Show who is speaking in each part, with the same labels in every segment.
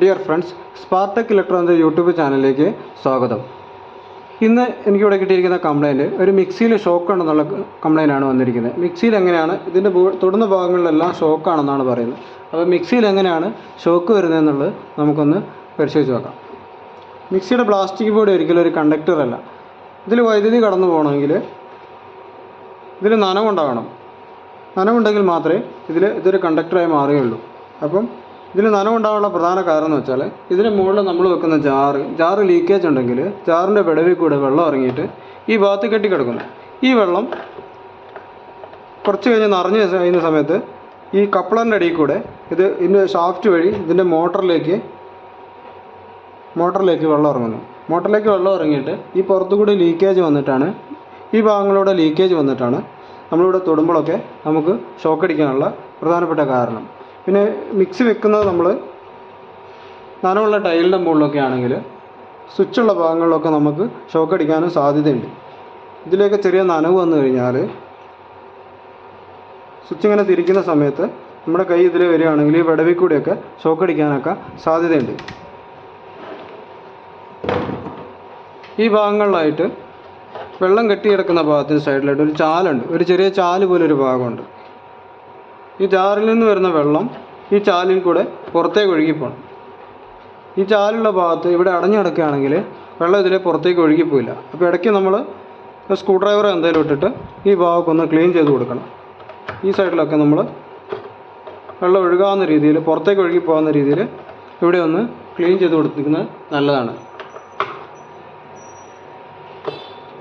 Speaker 1: Dear friends Spartak electro YouTube ചാനലിലേക്ക് സ്വാഗതം. ഇന്ന് എനിക്കിവിടെ കിട്ടിയിരിക്കുന്ന കംപ്ലയിന്റ് ഒരു മിക്സിയിൽ ഷോക്ക് ഉണ്ടെന്നുള്ള കംപ്ലയിന്റ് ആണ് വന്നിരിക്കുന്നത്. മിക്സിയിൽ എങ്ങനെയാണ്? ഇതിന്റെ തുടർന്ന ഭാഗങ്ങളിലെല്ലാം ഷോക്കാണെന്നാണ് പറയുന്നത്. അപ്പോൾ മിക്സിയിൽ എങ്ങനെയാണ് ഷോക്ക് വരുന്നതെന്നുള്ളത് നമുക്കൊന്ന് പരിശോധിച്ച് നോക്കാം. മിക്സിയുടെ പ്ലാസ്റ്റിക് ബോർഡ് ഒരിക്കലും ഒരു കണ്ടക്ടറല്ല ഇതിൽ വൈദ്യുതി കടന്നു പോകണമെങ്കിൽ ഇതിൽ നനവുണ്ടാകണം. നനവുണ്ടെങ്കിൽ മാത്രമേ ഇതിൽ ഇതൊരു കണ്ടക്ടറായി മാറുകയുള്ളൂ. അപ്പം ഇതിൽ നനവുണ്ടാകാനുള്ള പ്രധാന കാരണം എന്ന് വെച്ചാൽ ഇതിന് മുകളിൽ നമ്മൾ വെക്കുന്ന ജാറ് ജാറ് ലീക്കേജ് ഉണ്ടെങ്കിൽ ജാറിന്റെ വിടവിൽ കൂടെ വെള്ളം ഇറങ്ങിയിട്ട് ഈ ഭാഗത്ത് കെട്ടിക്കിടക്കുന്നു. ഈ വെള്ളം കുറച്ച് കഴിഞ്ഞ് നിറഞ്ഞ് കഴിയുന്ന സമയത്ത് ഈ കപ്ലറിന്റെ അടിയിൽ കൂടെ ഇത് ഇതിന്റെ ഷാഫ്റ്റ് വഴി ഇതിന്റെ മോട്ടറിലേക്ക് മോട്ടറിലേക്ക് വെള്ളം ഇറങ്ങുന്നു. മോട്ടറിലേക്ക് വെള്ളം ഇറങ്ങിയിട്ട് ഈ പുറത്തുകൂടി ലീക്കേജ് വന്നിട്ടാണ് ഈ ഭാഗങ്ങളിലൂടെ ലീക്കേജ് വന്നിട്ടാണ് നമ്മളിവിടെ തൊടുമ്പോഴൊക്കെ നമുക്ക് ഷോക്കടിക്കാനുള്ള പ്രധാനപ്പെട്ട കാരണം. പിന്നെ മിക്സി വെക്കുന്നത് നമ്മൾ നനവുള്ള ടൈലിന്റെ മുകളിലൊക്കെ ആണെങ്കിൽ സ്വിച്ചുള്ള ഭാഗങ്ങളിലൊക്കെ നമുക്ക് ഷോക്ക് അടിക്കാനും സാധ്യതയുണ്ട്. ഇതിലേക്ക് ചെറിയ നനവ് വന്നു കഴിഞ്ഞാൽ സ്വിച്ച് ഇങ്ങനെ തിരിക്കുന്ന സമയത്ത് നമ്മുടെ കൈ ഇതിൽ വരികയാണെങ്കിൽ ഈ വിടവിൽ കൂടിയൊക്കെ ഷോക്ക് അടിക്കാനൊക്കെ സാധ്യതയുണ്ട്. ഈ ഭാഗങ്ങളിലായിട്ട് വെള്ളം കെട്ടി കിടക്കുന്ന ഭാഗത്തിന് സൈഡിലായിട്ട് ഒരു ചാലുണ്ട്. ഒരു ചെറിയ ചാൽ പോലൊരു ഭാഗമുണ്ട്. ഈ ചാറിൽ നിന്ന് വരുന്ന വെള്ളം ഈ ചാലിൽ കൂടെ പുറത്തേക്ക് ഒഴുകിപ്പോണം ഈ ചാലുള്ള ഭാഗത്ത് ഇവിടെ അടഞ്ഞു കിടക്കുകയാണെങ്കിൽ വെള്ളം ഇതിലെ പുറത്തേക്ക് ഒഴുകിപ്പോയില്ല അപ്പോൾ ഇടയ്ക്ക് നമ്മൾ സ്ക്രൂ ഡ്രൈവർ എന്തെങ്കിലും ഇട്ടിട്ട് ഈ ഭാഗമൊക്കെ ഒന്ന് ക്ലീൻ ചെയ്ത് കൊടുക്കണം. ഈ സൈഡിലൊക്കെ നമ്മൾ വെള്ളം ഒഴുകാവുന്ന രീതിയിൽ പുറത്തേക്ക് ഒഴുകി പോകുന്ന രീതിയിൽ ഇവിടെ ഒന്ന് ക്ലീൻ ചെയ്ത് കൊടുത്തിരിക്കുന്നത് നല്ലതാണ്.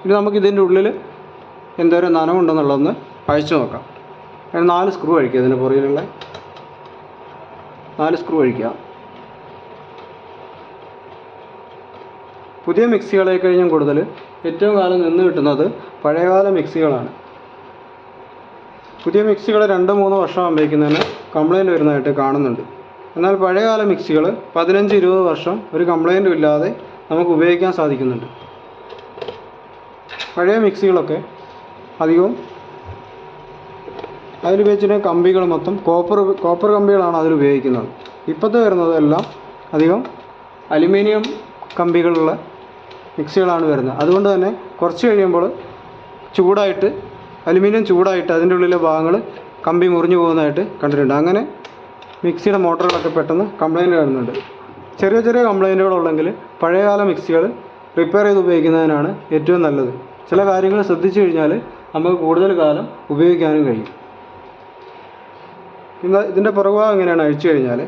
Speaker 1: ഇനി നമുക്ക് ഇതിന്റെ ഉള്ളിൽ എന്തോരം നനവുണ്ടെന്നുള്ളതൊന്ന് അഴിച്ചു നോക്കാം. നാല് സ്ക്രൂ അഴിക്കുക ഇതിന്റെ പുറകിലുള്ള. നാല് സ്ക്രൂ അഴിക്കുക പുതിയ മിക്സികളെ കൂടുതൽ ഏറ്റവും കാലം നിന്ന് കിട്ടുന്നത് പഴയകാല മിക്സികളാണ്. പുതിയ മിക്സികൾ രണ്ട് മൂന്ന് വർഷം ആകുമ്പോഴേക്കുന്നതിന് കംപ്ലൈന്റ് വരുന്നതായിട്ട് കാണുന്നുണ്ട്. എന്നാൽ പഴയകാല മിക്സികൾ പതിനഞ്ച് ഇരുപത് വർഷം ഒരു കംപ്ലൈന്റും ഇല്ലാതെ നമുക്ക് ഉപയോഗിക്കാൻ സാധിക്കുന്നുണ്ട്. പഴയ മിക്സികളൊക്കെ അധികവും അതിൽ ഉപയോഗിച്ചിരുന്ന കമ്പികൾ മൊത്തം കോപ്പർ കോപ്പർ കമ്പികളാണ് അതിൽ ഉപയോഗിക്കുന്നത്. ഇപ്പോഴത്തെ വരുന്നതെല്ലാം അധികം അലുമിനിയം കമ്പികളുള്ള മിക്സികളാണ് വരുന്നത്. അതുകൊണ്ട് തന്നെ കുറച്ച് കഴിയുമ്പോൾ ചൂടായിട്ട് അലുമിനിയം ചൂടായിട്ട് അതിന്റെ ഉള്ളിലെ ഭാഗങ്ങൾ കമ്പി മുറിഞ്ഞു പോകുന്നതായിട്ട് കണ്ടിട്ടുണ്ട്. അങ്ങനെ മിക്സിയുടെ മോട്ടറുകളൊക്കെ പെട്ടെന്ന് കംപ്ലൈന്റ് വരുന്നുണ്ട്. ചെറിയ ചെറിയ കംപ്ലൈന്റുകളുണ്ടെങ്കിൽ പഴയകാല മിക്സികൾ റിപ്പയർ ചെയ്ത് ഉപയോഗിക്കുന്നതിനാണ് ഏറ്റവും നല്ലത്. ചില കാര്യങ്ങൾ ശ്രദ്ധിച്ചു കഴിഞ്ഞാൽ നമുക്ക് കൂടുതൽ കാലം ഉപയോഗിക്കാനും കഴിയും. ഇന്ന് ഇതിന്റെ പുറകുഭാഗം എങ്ങനെയാണ് അഴിച്ചു കഴിഞ്ഞാൽ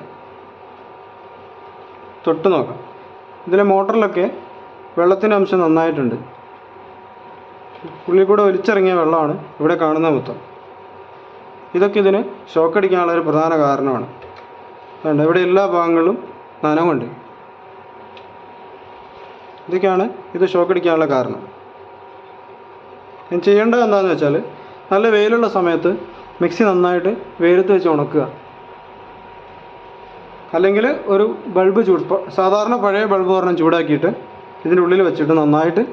Speaker 1: തൊട്ട് നോക്കാം. ഇതിലെ മോട്ടറിലൊക്കെ വെള്ളത്തിന്റെ അംശം നന്നായിട്ടുണ്ട്. ഉള്ളിൽ കൂടെ ഒലിച്ചിറങ്ങിയ വെള്ളമാണ് ഇവിടെ കാണുന്ന മൊത്തം. ഇതൊക്കെ ഇതിന് ഷോക്ക് അടിക്കാനുള്ള ഒരു പ്രധാന കാരണമാണ്. അതുകൊണ്ട് ഇവിടെ എല്ലാ ഭാഗങ്ങളിലും നനവുണ്ട്. ഇതൊക്കെയാണ് ഇത് ഷോക്ക് അടിക്കാനുള്ള കാരണം. ഞാൻ ചെയ്യേണ്ടത് എന്താണെന്ന് വെച്ചാൽ നല്ല വെയിലുള്ള സമയത്ത് മിക്സി നന്നായിട്ട് വെയിലത്ത് വെച്ച് ഉണക്കുക. അല്ലെങ്കിൽ ഒരു ബൾബ് ചൂട് സാധാരണ പഴയ ബൾബ് പറഞ്ഞാൽ ചൂടാക്കിയിട്ട് ഇതിന്റെ ഉള്ളിൽ വെച്ചിട്ട് നന്നായിട്ട്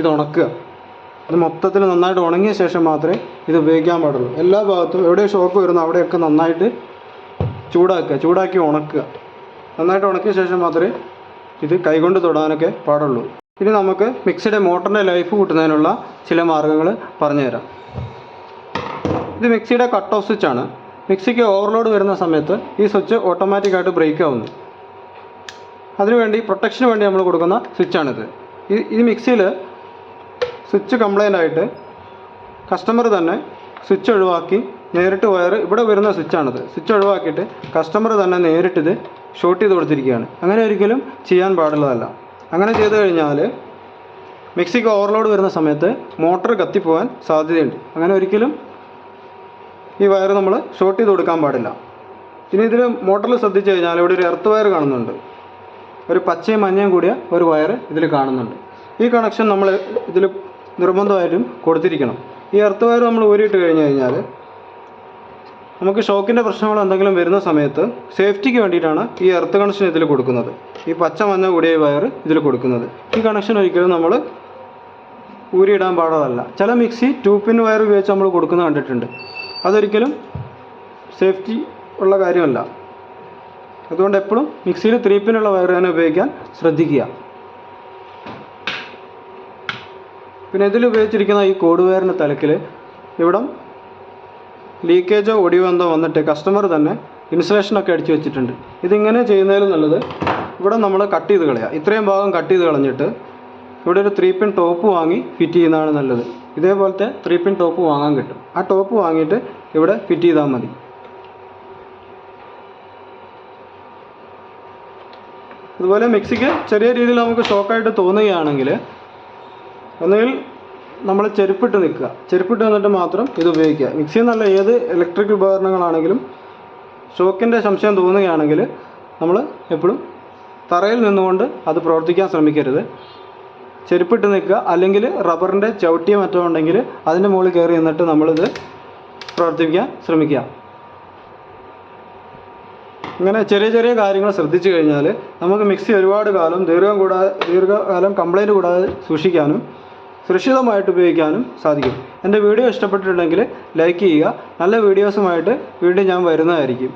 Speaker 1: ഇത് ഉണക്കുക. അത് മൊത്തത്തിൽ നന്നായിട്ട് ഉണങ്ങിയ ശേഷം മാത്രമേ ഇത് ഉപയോഗിക്കാൻ പാടുള്ളൂ. എല്ലാ ഭാഗത്തും എവിടെ ഷോക്ക് വരുന്നു അവിടെയൊക്കെ നന്നായിട്ട് ചൂടാക്കുക ചൂടാക്കി ഉണക്കുക. നന്നായിട്ട് ഉണക്കിയ ശേഷം മാത്രമേ ഇത് കൈകൊണ്ട് തൊടാനൊക്കെ പാടുള്ളൂ. ഇനി നമുക്ക് മിക്സിയുടെ മോട്ടറിന്റെ ലൈഫ് കൂട്ടുന്നതിനുള്ള ചില മാർഗങ്ങൾ പറഞ്ഞുതരാം. ഇത് മിക്സിയുടെ കട്ട് ഓഫ് സ്വിച്ച് ആണ്. മിക്സിക്ക് ഓവർലോഡ് വരുന്ന സമയത്ത് ഈ സ്വിച്ച് ഓട്ടോമാറ്റിക്കായിട്ട് ബ്രേക്ക് ആവുന്നു. അതിനുവേണ്ടി പ്രൊട്ടക്ഷന് വേണ്ടി നമ്മൾ കൊടുക്കുന്ന സ്വിച്ചാണിത്. ഈ മിക്സിയിൽ സ്വിച്ച് കംപ്ലൈന്റ് ആയിട്ട് കസ്റ്റമർ തന്നെ സ്വിച്ച് ഒഴിവാക്കി നേരിട്ട് വയർ ഇവിടെ വരുന്ന സ്വിച്ചാണിത്. സ്വിച്ച് ഒഴിവാക്കിയിട്ട് കസ്റ്റമർ തന്നെ നേരിട്ടിത് ഷോർട്ട് ചെയ്ത് കൊടുത്തിരിക്കുകയാണ്. അങ്ങനെ ഒരിക്കലും ചെയ്യാൻ പാടുള്ളതല്ല. അങ്ങനെ ചെയ്തു കഴിഞ്ഞാൽ മിക്സിക്ക് ഓവർലോഡ് വരുന്ന സമയത്ത് മോട്ടർ കത്തിപ്പോകാൻ സാധ്യതയുണ്ട്. അങ്ങനെ ഒരിക്കലും ഈ വയർ നമ്മൾ ഷോർട്ട് ചെയ്ത് കൊടുക്കാൻ പാടില്ല. ഇനി ഇതിൽ മോട്ടറിൽ ശ്രദ്ധിച്ചു കഴിഞ്ഞാൽ ഇവിടെ ഒരു എർത്ത് വയർ കാണുന്നുണ്ട്. ഒരു പച്ചയും മഞ്ഞയും കൂടിയ ഒരു വയർ ഇതിൽ കാണുന്നുണ്ട്. ഈ കണക്ഷൻ നമ്മൾ ഇതിൽ നിർബന്ധമായിട്ടും കൊടുത്തിരിക്കണം. ഈ എർത്ത് വയർ നമ്മൾ ഊരിയിട്ട് കഴിഞ്ഞ് കഴിഞ്ഞാൽ നമുക്ക് ഷോക്കിന്റെ പ്രശ്നങ്ങൾ എന്തെങ്കിലും വരുന്ന സമയത്ത് സേഫ്റ്റിക്ക് വേണ്ടിയിട്ടാണ് ഈ എർത്ത് കണക്ഷൻ ഇതിൽ കൊടുക്കുന്നത്. ഈ പച്ച മഞ്ഞ കൂടിയ വയർ ഇതിൽ കൊടുക്കുന്നത്. ഈ കണക്ഷൻ ഒരിക്കലും നമ്മൾ ഊരിയിടാൻ പാടുള്ളതല്ല ചില മിക്സി ടൂ പിൻ വയർ ഉപയോഗിച്ച് നമ്മൾ കൊടുക്കുന്നത് കണ്ടിട്ടുണ്ട്. അതൊരിക്കലും സേഫ്റ്റി ഉള്ള കാര്യമല്ല. അതുകൊണ്ട് എപ്പോഴും മിക്സിയിൽ ത്രീ പിന്നുള്ള വയർ തന്നെ ഉപയോഗിക്കാൻ ശ്രദ്ധിക്കുക. പിന്നെ ഇതിൽ ഉപയോഗിച്ചിരിക്കുന്ന ഈ കോഡ് വയറിന്റെ തലക്കിൽ ഇവിടം ലീക്കേജോ ഒടിവോ എന്തോ വന്നിട്ട് കസ്റ്റമർ തന്നെ ഇൻസുലേഷനൊക്കെ അടിച്ചു വെച്ചിട്ടുണ്ട്. ഇതിങ്ങനെ ചെയ്യുന്നതിലും നല്ലത് ഇവിടെ നമ്മൾ കട്ട് ചെയ്ത് കളയുക ഇത്രയും ഭാഗം കട്ട് ചെയ്ത് കളഞ്ഞിട്ട് ഇവിടെ ഒരു ത്രീ പിൻ ടോപ്പ് വാങ്ങി ഫിറ്റ് ചെയ്യുന്നതാണ് നല്ലത്. ഇതേപോലത്തെ ത്രീ പിൻ ടോപ്പ് വാങ്ങാൻ കിട്ടും. ആ ടോപ്പ് വാങ്ങിയിട്ട് ഇവിടെ ഫിറ്റ് ചെയ്താൽ മതി. അതുപോലെ മിക്സിക്ക് ചെറിയ രീതിയിൽ നമുക്ക് ഷോക്കായിട്ട് തോന്നുകയാണെങ്കിൽ ഒന്നുകിൽ നമ്മൾ ചെരുപ്പിട്ട് നിൽക്കുക. ചെരുപ്പിട്ട് നിന്നിട്ട് മാത്രം ഇത് ഉപയോഗിക്കുക. മിക്സി എന്നല്ല ഏത് ഇലക്ട്രിക് ഉപകരണങ്ങളാണെങ്കിലും ഷോക്കിന്റെ സംശയം തോന്നുകയാണെങ്കിൽ നമ്മൾ എപ്പോഴും തറയിൽ നിന്നുകൊണ്ട് അത് പ്രവർത്തിക്കാൻ ശ്രമിക്കരുത്. ചെരുപ്പിട്ട് നിൽക്കുക. അല്ലെങ്കിൽ റബ്ബറിന്റെ ചവിട്ടിയോ മറ്റോ ഉണ്ടെങ്കിൽ അതിന്റെ മുകളിൽ കയറി നിന്നിട്ട് നമ്മളിത് പ്രവർത്തിപ്പിക്കാൻ ശ്രമിക്കുക. ഇങ്ങനെ ചെറിയ ചെറിയ കാര്യങ്ങൾ ശ്രദ്ധിച്ചു കഴിഞ്ഞാൽ നമുക്ക് മിക്സി ഒരുപാട് കാലം ദീർഘം കൂടാതെ ദീർഘകാലം കംപ്ലൈന്റ് കൂടാതെ സൂക്ഷിക്കാനും സുരക്ഷിതമായിട്ട് ഉപയോഗിക്കാനും സാധിക്കും. എന്റെ വീഡിയോ ഇഷ്ടപ്പെട്ടിട്ടുണ്ടെങ്കിൽ ലൈക്ക് ചെയ്യുക. നല്ല വീഡിയോസുമായിട്ട് വീണ്ടും ഞാൻ വരുന്നതായിരിക്കും.